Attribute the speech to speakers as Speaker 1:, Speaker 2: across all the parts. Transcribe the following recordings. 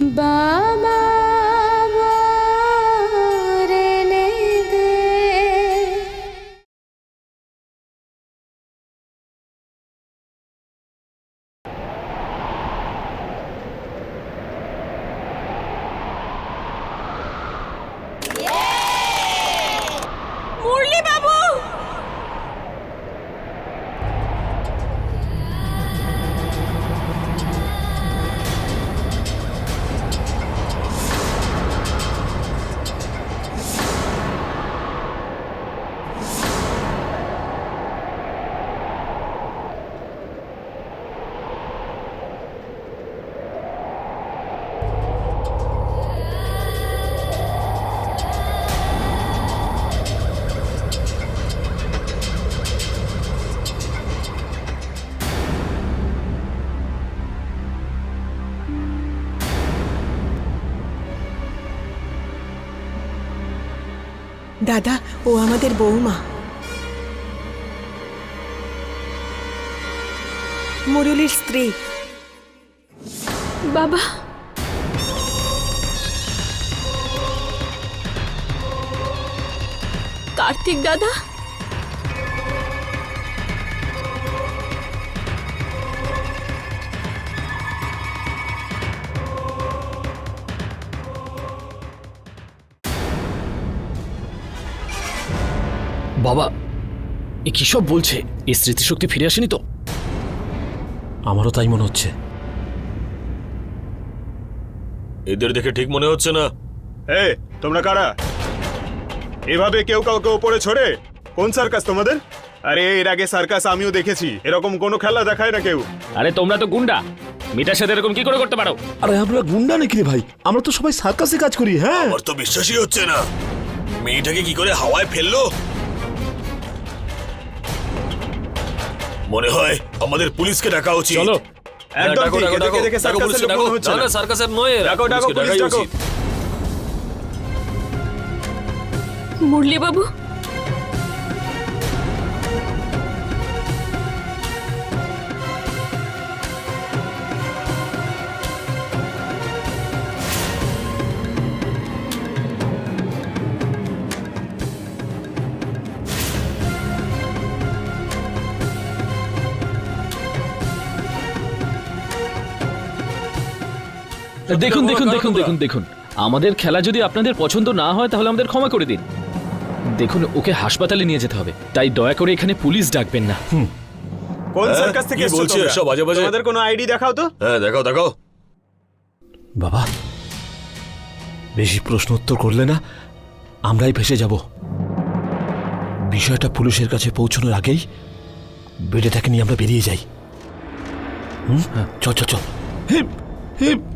Speaker 1: বাবা
Speaker 2: ও আমাদের বৌমা মুরুলির স্ত্রী।
Speaker 1: বাবা। কার্তিক দাদা।
Speaker 3: বাবা এ কি সব বলছে? এই স্মৃতিশক্তি ফিরে আসেনি তো? আমারও তাই মনে হচ্ছে।
Speaker 4: এদের দেখে ঠিক মনে হচ্ছে না।
Speaker 5: এই তোমরা কারা? এভাবে কেউ কাউকে ওপরে ছড়ে? কোন সার্কাস তোমাদের? আরে এর আগে সার্কাস আমিও দেখেছি। এরকম কোনো খেলা দেখায় না কেউ।
Speaker 3: আরে তোমরা তো গুন্ডা। মিটার সাথে এরকম কি করে করতে পারো?
Speaker 6: আরে আমরা গুন্ডা নাকি রে ভাই? আমরা তো সবাই সার্কাসে কাজ করি হ্যাঁ?
Speaker 4: আমার তো বিশ্বাসই হচ্ছে না। মেয়েটাকে কি করে হাওয়ায় ফেলল? মনে হয় আমাদের পুলিশকে ডাকা উচিত।
Speaker 3: চলো।
Speaker 5: একদম ঠিক, এদেরকে দেখে সার্কাসের লোক মনে হচ্ছে না।
Speaker 4: সার্কাসের নয়
Speaker 5: ডাকো ডাকো পুলিশ ডাকো।
Speaker 1: মুরলি বাবু
Speaker 3: দেখুন দেখুন দেখুন দেখুন দেখুন। আমাদের খেলা যদি আপনাদের পছন্দ না হয় তাহলে আমাদের ক্ষমা করে দিন। দেখুন ওকে হাসপাতালে নিয়ে যেতে হবে। তাই দয়া করে এখানে পুলিশ ডাকবেন না।
Speaker 5: কোন
Speaker 4: হ্যাঁ,
Speaker 5: সার্কাস থেকে
Speaker 4: কি
Speaker 5: এসছো
Speaker 4: বলছে
Speaker 5: তোমরা?
Speaker 4: এসব বাজে বাজে?
Speaker 5: তোমাদের কোনো আইডি দেখাও তো।
Speaker 4: হ্যাঁ দেখাও দেখাও।
Speaker 6: বাবা বেশি প্রশ্ন উত্তর করলে না আমরাই ফেসে যাব। বিষয়টা পুলিশের কাছে পৌঁছানোর আগেই বেডে বেডেটাকে নিয়ে আমরা বেরিয়ে যাই। হুম? চল চল চল। Hip hip.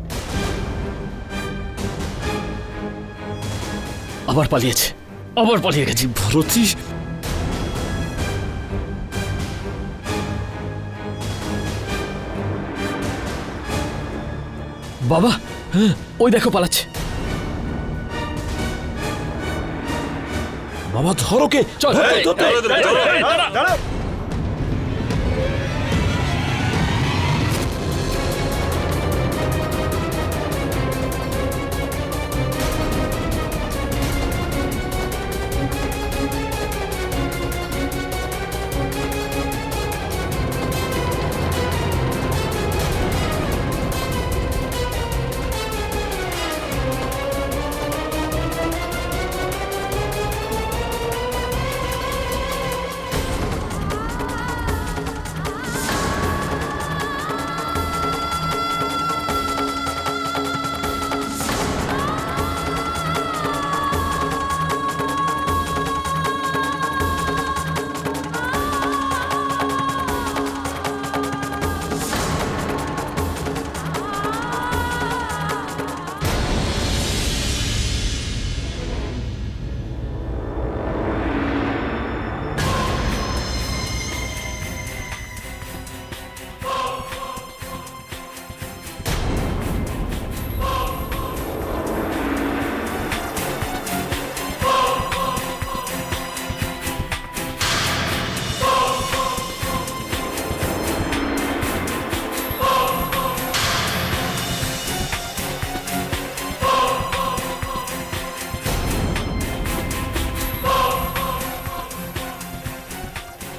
Speaker 3: আবার পালিয়েছে। আবার পালিয়ে গেছে।
Speaker 6: ভরতি
Speaker 3: বাবা হ্যাঁ ওই দেখো পালাচ্ছে।
Speaker 6: বাবা ধরো কে
Speaker 3: চল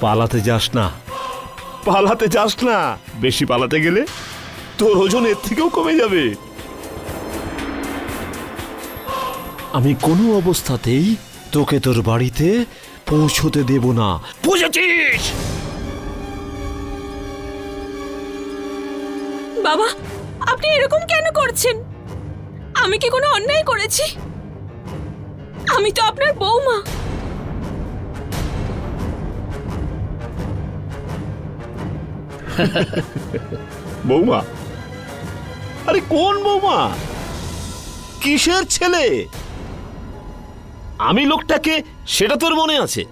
Speaker 6: পালাতে যাস না। পালাতে যাস না? বেশি পালাতে গেলে তোর ওজন এর থেকেও কমে যাবে। আমি কোনো অবস্থাতেই তোকে তোর বাড়িতে পৌঁছতে দেব না। বুঝেছিস?
Speaker 7: বাবা আপনি এরকম কেন করছেন? আমি কি কোনো অন্যায় করেছি? আমি তো আপনার বৌমা
Speaker 6: বৌমা? আরে কোন বৌমা? কিসের ছেলে? আমি লোকটাকে, সেটা তোর মনে আছে?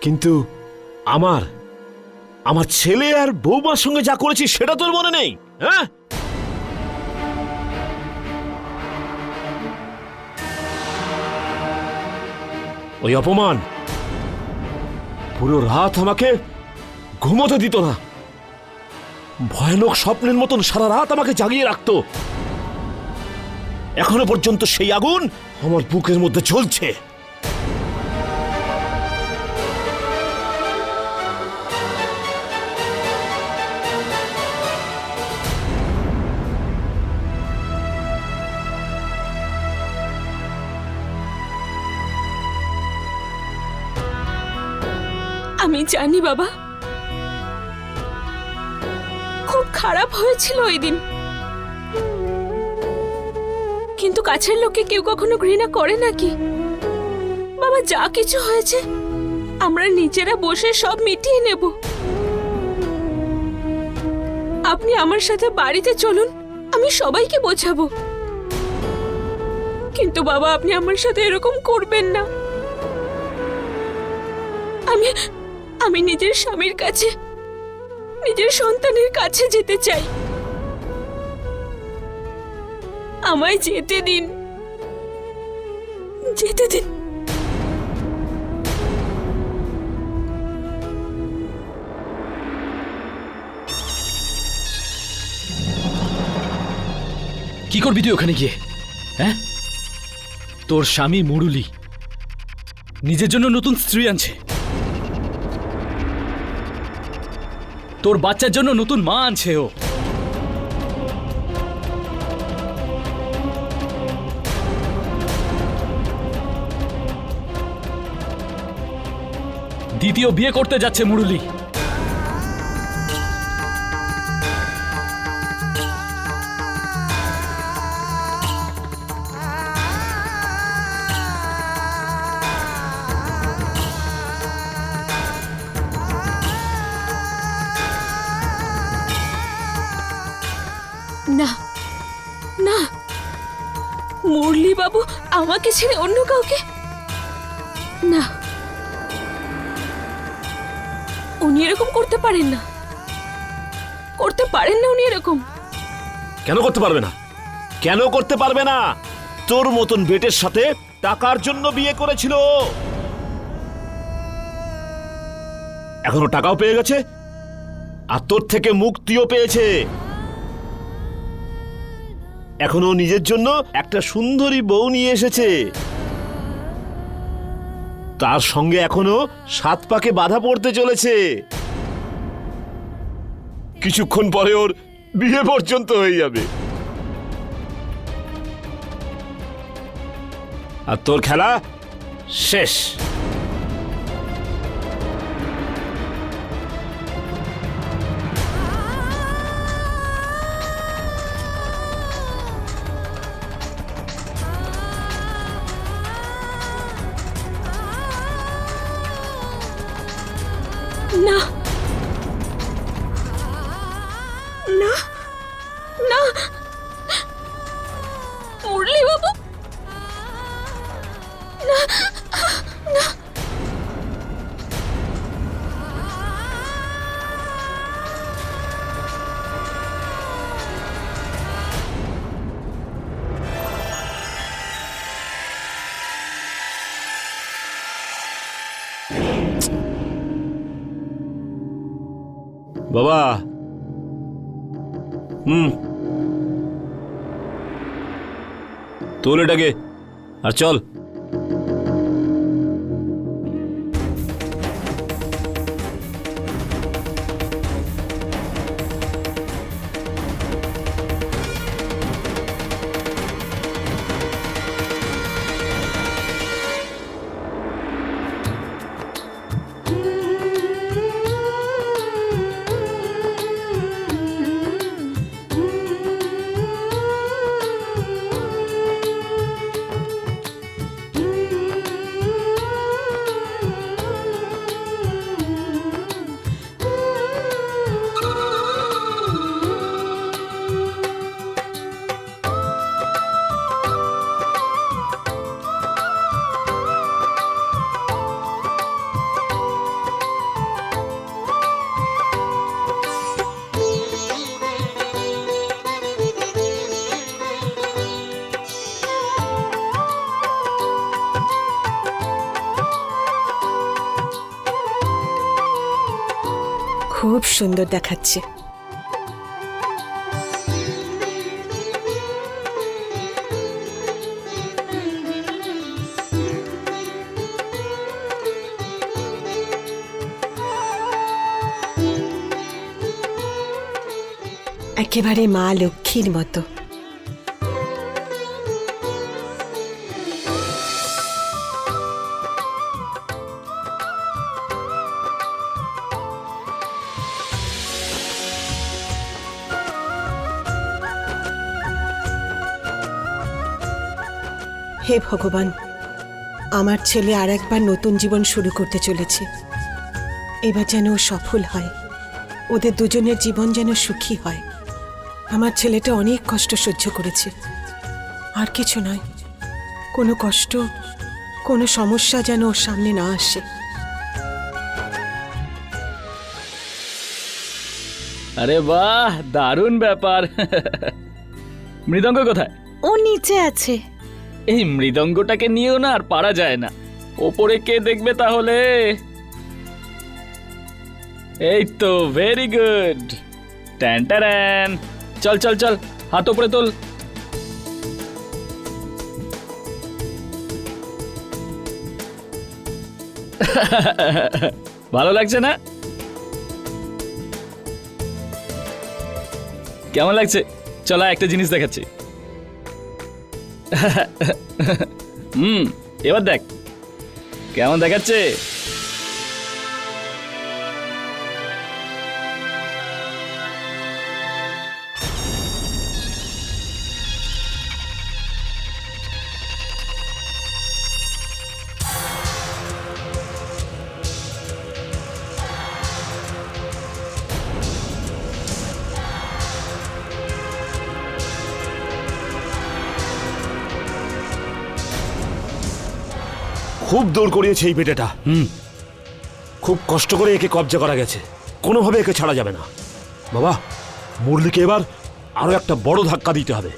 Speaker 6: কিন্তু আমার আমার ছেলে আর বৌমার সঙ্গে যা করেছি সেটা তোর মনে নেই হ্যাঁ? ওই অপমান, পুরো রাত আমাকে ঘুমোতে দিত না। ভয়ানক স্বপ্নের মতন সারা রাত আমাকে জাগিয়ে রাখতো। এখনও পর্যন্ত সেই আগুন আমার বুকের মধ্যে জ্বলছে।
Speaker 7: আমি জানি বাবা খারাপ হয়েছিল ওই দিন। কিন্তু কাছের লোককে কেউ কখনো ঘৃণা করে নাকি? বাবা, যা কিছু হয়েছে, আমরা নিজেরা বসে সব মিটিয়ে নেব। আপনি আমার সাথে বাড়িতে চলুন, আমি সবাইকে বোঝাবো। কিন্তু বাবা, আপনি আমার সাথে এরকম করবেন না। আমি আমি নিজের স্বামীর কাছে নিজের সন্তানের কাছে যেতে চাই। আমায় যেতে দিন। যেতে দিন।
Speaker 8: কি করবি তুই ওখানে গিয়ে? হ্যাঁ? তোর স্বামী মুরুলি। নিজের জন্য নতুন স্ত্রী আনছে। তোর বাচ্চার জন্য নতুন মা আনছে ও। দ্বিতীয় বিয়ে করতে যাচ্ছে মুরুলি।
Speaker 7: আমাকে ছেড়ে অন্য কাউকে? না। উনি এরকম করতে পারেন না। করতে পারেন না উনি এরকম।
Speaker 6: কেন করতে পারবে না? কেন করতে পারবে না? তোর মতন বেটের সাথে টাকার জন্য বিয়ে করেছিল। এখনও টাকাও পেয়ে গেছে, আর তোর থেকে মুক্তিও পেয়েছে। এখনও নিজের জন্য একটা সুন্দরী বউ নিয়ে এসেছে। তার সঙ্গে এখনও সাত পাকে বাধা পড়তে চলেছে। কিছুক্ষণ পরে ওর বিয়ে পর্যন্ত হয়ে যাবে। আর তোর খেলা শেষ।
Speaker 7: না বাবা
Speaker 6: হুম তোল এটাকে আর চল
Speaker 2: সুন্দর দেখাচ্ছে। একেবারে মা লক্ষ্মীর মতো। হে ভগবান আমার ছেলে আর একবার নতুন জীবন শুরু করতে চলেছে। এবার যেন ও সফল হয় ওদের দুজনের জীবন যেন সুখী হয়। আমার ছেলেটা অনেক কষ্ট সহ্য করেছে। আর কিছু নয় কোনো কষ্ট কোনো সমস্যা যেন ওর সামনে না আসে।
Speaker 8: আরে বাহ দারুণ ব্যাপার। মৃদঙ্গ কোথায়?
Speaker 7: ও নিচে আছে।
Speaker 8: এই মৃদঙ্গটাকে নিয়েও না আর পারা যায় না। ওপরে কে দেখবে তাহলে? এই তো ভেরি গুড ট্যান চল চল চল, হাত ওপরে তোল। ভালো লাগছে না? কেমন লাগছে? চলো একটা জিনিস দেখাচ্ছি। হুম এবার দেখ। কেমন দেখাচ্ছে?
Speaker 6: খুব দৌড় করিয়েছে এই বেটেটা হুম। খুব কষ্ট করে একে কবজা করা গেছে। কোনোভাবে একে ছাড়া যাবে না। বাবা মুরলিকে এবার আরও একটা বড় ধাক্কা দিতে হবে।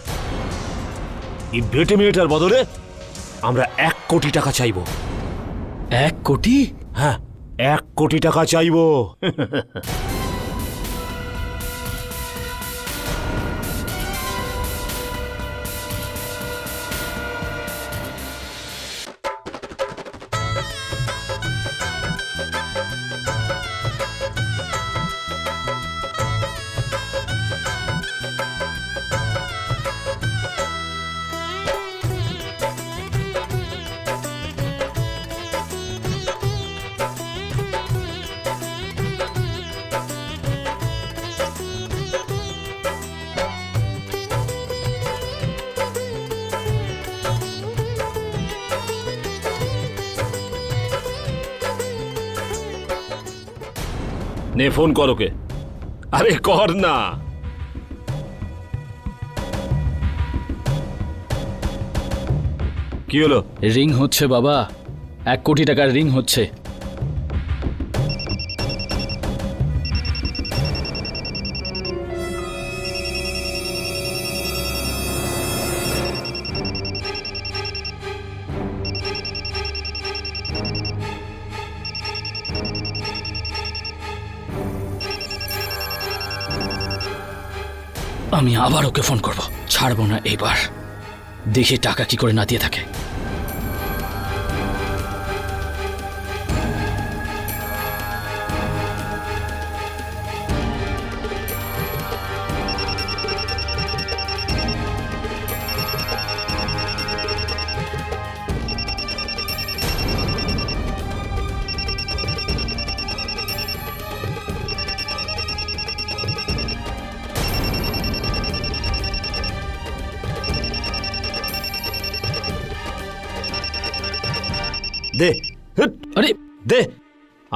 Speaker 6: এই বেটে মেয়েটার বদলে আমরা এক কোটি টাকা চাইব।
Speaker 8: এক কোটি?
Speaker 6: হ্যাঁ এক কোটি টাকা চাইব। নে, ফোন কর ওকে। আরে, কর না। কি হলো?
Speaker 8: রিং হচ্ছে বাবা। এক কোটি টাকার রিং হচ্ছে। আবার ওকে ফোন করব। ছাড়বো না এইবার। দেখি টাকা কি করে না দিয়ে থাকে।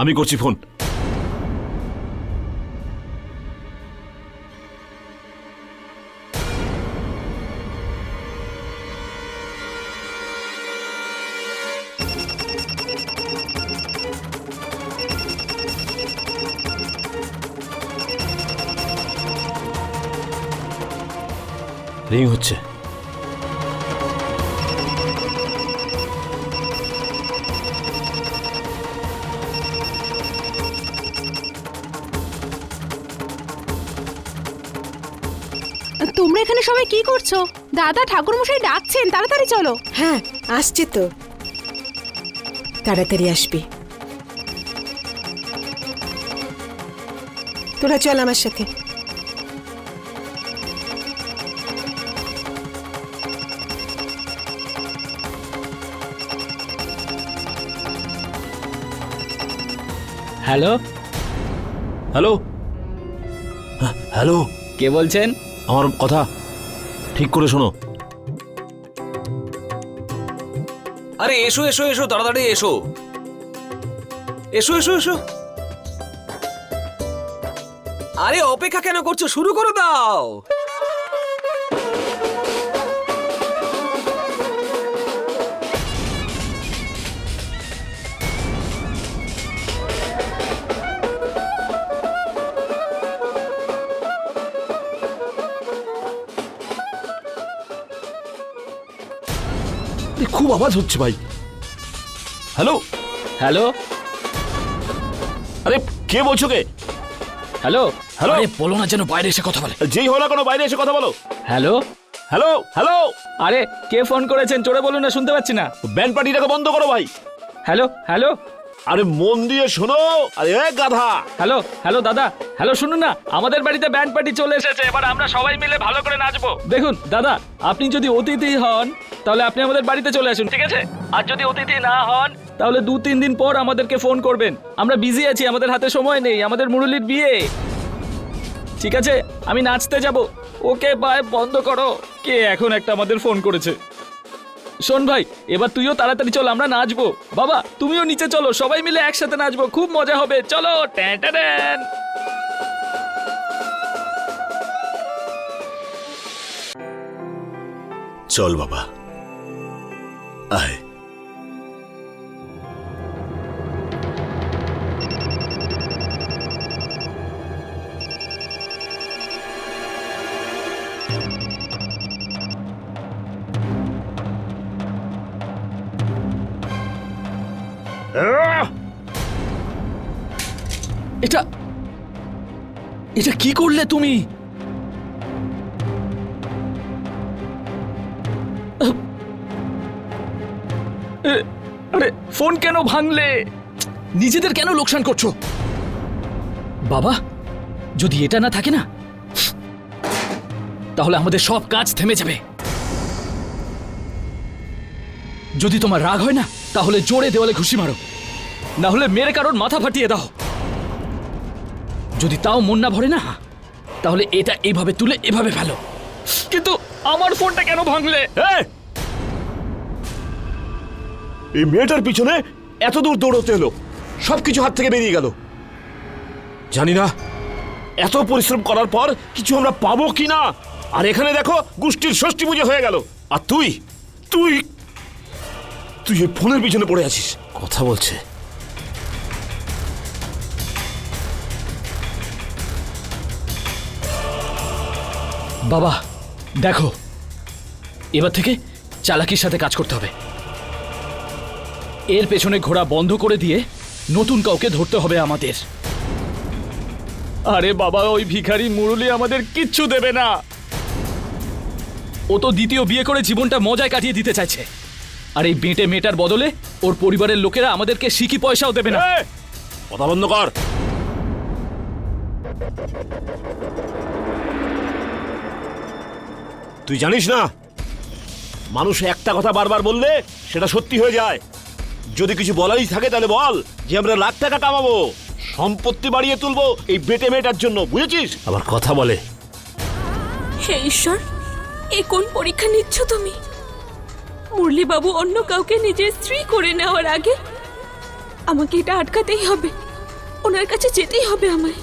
Speaker 6: আমি করছি ফোন। রিং হচ্ছে।
Speaker 9: কি করছ? দাদা ঠাকুরমশাই ডাকছেন তাড়াতাড়ি চলো।
Speaker 2: হ্যাঁ আসছে তো। তাড়াতাড়ি আসবি। তোরা চল আমার সাথে।
Speaker 8: হ্যালো?
Speaker 6: হ্যালো? হ্যাঁ, হ্যালো?
Speaker 8: কে বলছেন?
Speaker 6: আমার কথা ঠিক করে শোনো।
Speaker 10: আরে, এসো এসো এসো, তাড়াতাড়ি এসো। এসো এসো এসো। আরে, অপেক্ষা কেন করছ? শুরু করে দাও।
Speaker 6: খুব আওয়াজ হচ্ছে ভাই। হ্যালো?
Speaker 8: হ্যালো?
Speaker 6: আরে কে বলছো কে?
Speaker 8: হ্যালো?
Speaker 6: হ্যালো?
Speaker 8: আরে বলো না যেন বাইরে এসে কথা বলে।
Speaker 6: যেই হলো কোনো বাইরে এসে কথা বলো।
Speaker 8: হ্যালো?
Speaker 6: হ্যালো? হ্যালো?
Speaker 8: আরে কে ফোন করেছেন? চোরে বলুন না শুনতে পাচ্ছি না।
Speaker 6: ব্যান্ড পার্টিটাকে বন্ধ করো ভাই।
Speaker 8: হ্যালো? হ্যালো?
Speaker 6: আরে মন দিয়ে শোনো। আরে গাধা।
Speaker 8: হ্যালো হ্যালো দাদা, হ্যালো শুনুন না, আমাদের বাড়িতে ব্যান্ড পার্টি চলে এসেছে, এবার আমরা সবাই মিলে ভালো করে নাচবো। দেখুন, দাদা, আপনি যদি অতিথি হন, তাহলে আপনি আমাদের বাড়িতে চলে আসুন, ঠিক আছে? আর যদি অতিথি না হন, তাহলে দু তিন দিন পর আমাদেরকে ফোন করবেন। আমরা বিজি আছি, আমাদের হাতে সময় নেই, আমাদের মুরলির বিয়ে। ঠিক আছে, আমি নাচতে যাব। ওকে বাই বন্ধ করো। কে এখন একটা আমাদের ফোন করেছে? শোন ভাই, এবার তুইও তাড়াতাড়ি চল, আমরা নাচবো। বাবা, তুমিও নিচে চলো, সবাই মিলে একসাথে নাচবো, খুব মজা হবে। চলো, ট্যান।
Speaker 4: চল বাবা। আয়।
Speaker 8: এটা এটা কি করলে তুমি? ফোন কেন ভাঙলে? নিজেদের কেন লোকসান করছ? বাবা, যদি এটা না থাকে না, তাহলে আমাদের সব কাজ থেমে যাবে। যদি তোমার রাগ হয় না তাহলে জোরে দেওয়ালে ঘুষি মারো। না হলে মেরে কারোর মাথা ফাটিয়ে দাও। যদি তাও মন না ভরে না, তাহলে এটা এইভাবে তুলে এভাবে ফেলো। কিন্তু আমার ফোনটা কেন ভাঙলে!
Speaker 6: এই মেয়েটার পিছনে এত দূর দৌড়তে এলো। সব কিছু হাত থেকে বেরিয়ে গেল। জানি না, এত পরিশ্রম করার পর কিছু আমরা পাবো কি না আর এখানে দেখো, গোষ্ঠীর ষষ্ঠী পুজো হয়ে গেল। আর তুই? তুই তুই এই ফোনের পিছনে পড়ে আছিস। কথা বলছে।
Speaker 8: বাবা, দেখো। এবার থেকে চালাকির সাথে কাজ করতে হবে। এর পেছনে ঘোড়া বন্ধ করে দিয়ে নতুন কাউকে ধরতে হবে আমাদের। আরে বাবা, ওই ভিখারি মুরলি আমাদের কিচ্ছু দেবে না। ও তো দ্বিতীয় বিয়ে করে জীবনটা মজায় কাটিয়ে দিতে চাইছে। আর এই বেঁটে মেয়েটার বদলে ওর পরিবারের লোকেরা আমাদেরকে সিকি পয়সাও দেবে না!
Speaker 6: কথা বন্ধ কর। তুই জানিস না মানুষ একটা কথা বারবার বললে সেটা সত্যি হয়ে যায়। যদি কিছু বলাই থাকে তাহলে বল যে আমরা লাখ টাকা কামাবো সম্পত্তি বাড়িয়ে তুলবো এই বেটে মেয়েটার জন্য বুঝেছিস? আবার কথা বলে।
Speaker 7: হে ঈশ্বর এ কোন পরীক্ষা নিচ্ছ তুমি? মুরলি বাবু অন্য কাউকে নিজের স্ত্রী করে নেওয়ার আগে আমাকে এটা আটকাতেই হবে। ওনার কাছে যেতেই হবে আমায়।